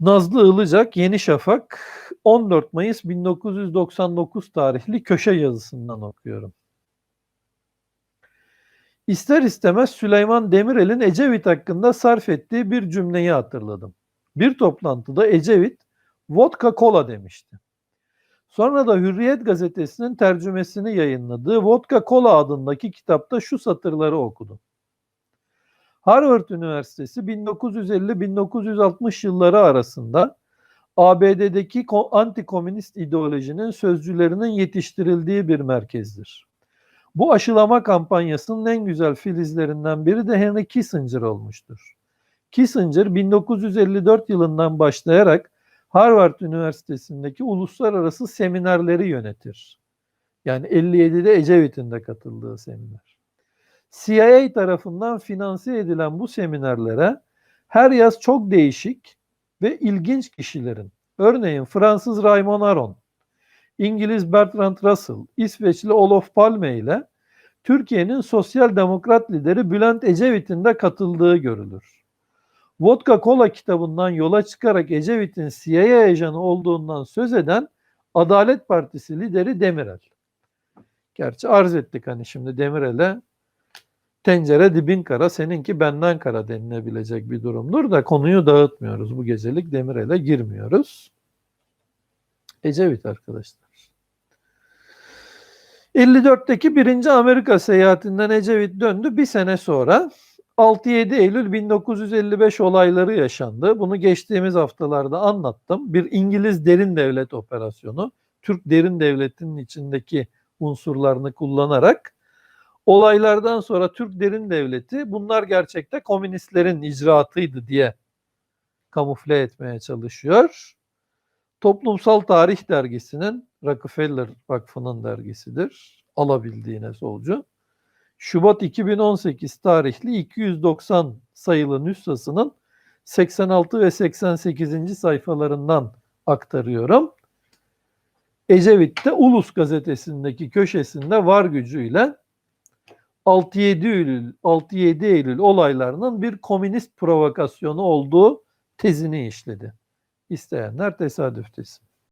Nazlı Ilıcak, Yeni Şafak, 14 Mayıs 1999 tarihli köşe yazısından okuyorum. İster istemez Süleyman Demirel'in Ecevit hakkında sarf ettiği bir cümleyi hatırladım. Bir toplantıda Ecevit, vodka kola demişti. Sonra da Hürriyet gazetesinin tercümesini yayınladığı Vodka Kola adındaki kitapta şu satırları okudum. Harvard Üniversitesi 1950-1960 yılları arasında ABD'deki ko- antikomünist ideolojinin sözcülerinin yetiştirildiği bir merkezdir. Bu aşılama kampanyasının en güzel filizlerinden biri de Henry Kissinger olmuştur. Kissinger 1954 yılından başlayarak Harvard Üniversitesi'ndeki uluslararası seminerleri yönetir. Yani 57'de Ecevit'in de katıldığı seminer. CIA tarafından finanse edilen bu seminerlere her yaz çok değişik ve ilginç kişilerin, örneğin Fransız Raymond Aron, İngiliz Bertrand Russell, İsveçli Olof Palme ile Türkiye'nin sosyal demokrat lideri Bülent Ecevit'in de katıldığı görülür. Vodka Kola kitabından yola çıkarak Ecevit'in CIA ajanı olduğundan söz eden Adalet Partisi lideri Demirel. Gerçi arz ettik hani şimdi Demirel'e tencere dibin kara seninki benden kara denilebilecek bir durumdur da konuyu dağıtmıyoruz. Bu gecelik Demirel'e girmiyoruz. Ecevit arkadaşlar. 54'teki birinci Amerika seyahatinden Ecevit döndü. Bir sene sonra 6-7 Eylül 1955 olayları yaşandı. Bunu geçtiğimiz haftalarda anlattım. Bir İngiliz derin devlet operasyonu. Türk derin devletinin içindeki unsurlarını kullanarak olaylardan sonra Türk derin devleti bunlar gerçekte komünistlerin icraatıydı diye kamufle etmeye çalışıyor. Toplumsal Tarih Dergisi'nin Rockefeller Vakfı'nın dergisidir. Alabildiğine solcu. Şubat 2018 tarihli 290 sayılı nüshasının 86 ve 88. sayfalarından aktarıyorum. Ecevit'te Ulus gazetesindeki köşesinde var gücüyle 6-7 Eylül 6-7 Eylül olaylarının bir komünist provokasyonu olduğu tezini işledi. İsteyenler tesadüf desin.